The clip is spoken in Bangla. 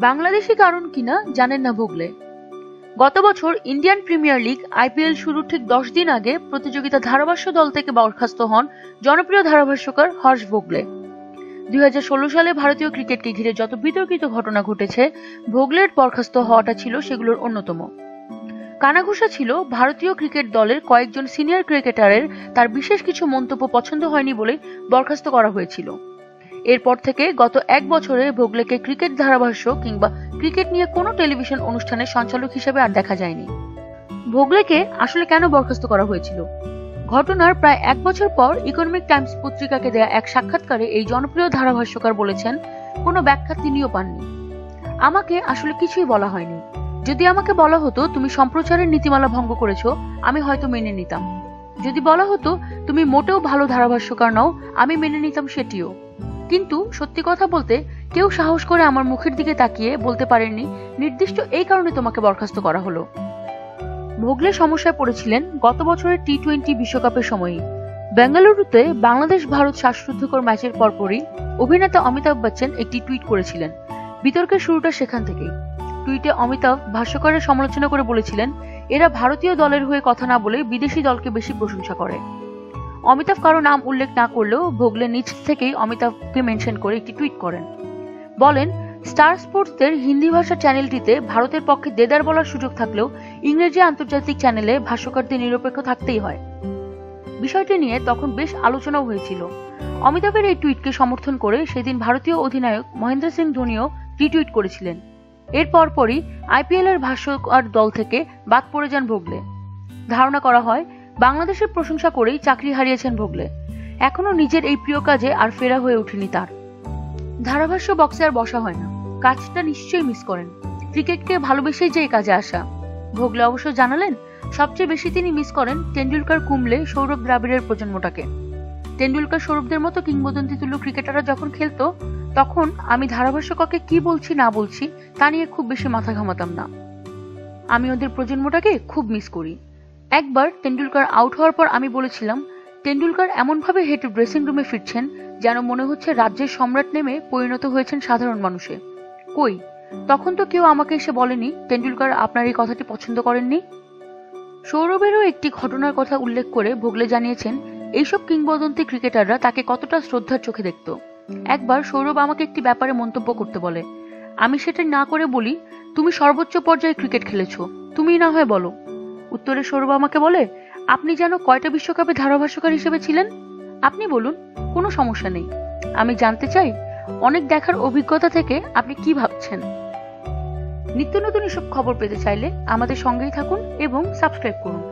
বাংলাদেশি কারণ কিনা জানেন না ভোগলে। গত বছর ইন্ডিয়ান প্রিমিয়ার লিগ আইপিএল শুরুর ঠিক দশ দিন আগে প্রতিযোগিতা ধারাভাষ্য দল থেকে বরখাস্ত হন জনপ্রিয় ধারাভাষ্যকার হর্ষ ভোগলে। দুই হাজার ষোলো সালে ভারতীয় ক্রিকেটকে ঘিরে যত বিতর্কিত ঘটনা ঘটেছে, ভোগলের বরখাস্ত হওয়াটা ছিল সেগুলোর অন্যতম। কানাঘুষা ছিল ভারতীয় ক্রিকেট দলের কয়েকজন সিনিয়র ক্রিকেটারের তার বিশেষ কিছু মন্তব্য পছন্দ হয়নি বলে বরখাস্ত করা হয়েছিল। এরপর থেকে গত এক বছরে ভোগলেকে ক্রিকেট ধারাভাষ্য কিংবা ক্রিকেট নিয়ে কোনো টেলিভিশন অনুষ্ঠানের সঞ্চালক হিসেবে আর দেখা যায়নি। ভোগলেকে আসলে কেন বরখাস্ত করা হয়েছিল? ঘটনার প্রায় এক বছর পর ইকোনমিক টাইমস পত্রিকাকে দেয়া এক সাক্ষাৎকারে এই জনপ্রিয় ধারাভাষ্যকার বলেছেন, কোনো ব্যাখ্যা তিনিও পাননি। আমাকে আসলে কিছুই বলা হয়নি। যদি আমাকে বলা হতো, তুমি সম্প্রচারের নীতিমালা ভঙ্গ করেছ, আমি হয়তো মেনে নিতাম। যদি বলা হতো, তুমি মোটেও ভালো ধারাভাষ্যকার নও, আমি মেনে নিতাম সেটিও। কিন্তু সত্যি কথা বলতে, কেউ সাহস করে আমার মুখের দিকে তাকিয়ে বলতে পারেননি, নির্দিষ্ট এই কারণে তোমাকে বরখাস্ত করা হলো। ভোগলে সমস্যায় পড়েছিলেন গত বছরের টি টোয়েন্টি বিশ্বকাপের সময়ই। বেঙ্গালুরুতে বাংলাদেশ ভারত শ্বাসরুদ্ধকর ম্যাচের পরপরই অভিনেতা অমিতাভ বচ্চন একটি টুইট করেছিলেন। বিতর্কের শুরুটা সেখান থেকেই। টুইটে অমিতাভ ভাষ্যকারের সমালোচনা করে বলেছিলেন, এরা ভারতীয় দলের হয়ে কথা না বলে বিদেশি দলকে বেশি প্রশংসা করে। অমিতাভ কারও নাম উল্লেখ না করলেও ভোগলে নিচ থেকেই অমিতাভকে মেনশন করে একটি টুইট করেন। বলেন স্টার স্পোর্টসদের হিন্দি ভাষা চ্যানেলটিতে ভারতের পক্ষে দেদার বলার সুযোগ থাকলেও ইংরেজি আন্তর্জাতিক চ্যানেলে ভাষ্যকারদের নিরপেক্ষ থাকতেই হয়। বিষয়টি নিয়ে তখন বেশ আলোচনাও হয়েছিল। অমিতাভের এই টুইটকে সমর্থন করে সেদিন ভারতীয় অধিনায়ক মহেন্দ্র সিং ধোনিও রিটুইট করেছিলেন। এর পরপরই আইপিএল এর ভাষ্যকার দল থেকে বাদ পড়ে যান ভোগলে। ধারণা করা হয় বাংলাদেশের প্রশংসা করেই চাকরি হারিয়েছেন ভোগলে। এখনও নিজের এই প্রিয় কাজে আর ফেরা হয়ে ওঠেনি তার। ধারাভাষ্য বক্সে আর বসা হয় না। কাজটা নিশ্চয়ই মিস করেন। ক্রিকেটকে ভালোবেসেই যে এই কাজে আসা। ভোগলে অবশ্য জানালেন, সবচেয়ে বেশি তিনি মিস করেন টেন্ডুলকার কুমলে সৌরভ দ্রাবিড়ের প্রজন্মটাকে। টেন্ডুলকার সৌরভদের মতো কিংবদন্তি তুল্য ক্রিকেটাররা যখন খেলতো, তখন আমি ধারাভাষ্যককে কি বলছি, না বলছি, তা নিয়ে খুব বেশি মাথা ঘামাতাম না। আমি ওদের প্রজন্মটাকে খুব মিস করি। একবার টেন্ডুলকার আউট হওয়ার পর আমি বলেছিলাম টেন্ডুলকার এমনভাবে হেঁটে ড্রেসিং রুমে ফিরছেন যেন মনে হচ্ছে রাজ্যের সম্রাট নেমে পরিণত হয়েছেন সাধারণ মানুষে। কই? তখন তো কেউ আমাকে এসে বলেনি টেন্ডুলকার আপনার এই কথাটি পছন্দ করেননি? সৌরভেরও একটি ঘটনার কথা উল্লেখ করে ভোগলে জানিয়েছেন, এইসব কিংবদন্তি ক্রিকেটাররা তাকে কতটা শ্রদ্ধার চোখে দেখত। একবার সৌরভ আমাকে একটি ব্যাপারে মন্তব্য করতে বলে, আমি সেটা না করে বলি, তুমি সর্বোচ্চ পর্যায়ে ক্রিকেট খেলেছো। তুমি না হয় বলো। উত্তরে সৌরভ আমাকে বলে, আপনি যেন কয়টা বিশ্বকাপে ধারাভাষ্যকার হিসেবে ছিলেন? আপনি বলুন, কোনো সমস্যা নেই। আমি জানতে চাই, অনেক দেখার অভিজ্ঞতা থেকে আপনি কি ভাবছেন? নিত্য নতুন এসব খবর পেতে চাইলে আমাদের সঙ্গেই থাকুন এবং সাবস্ক্রাইব করুন।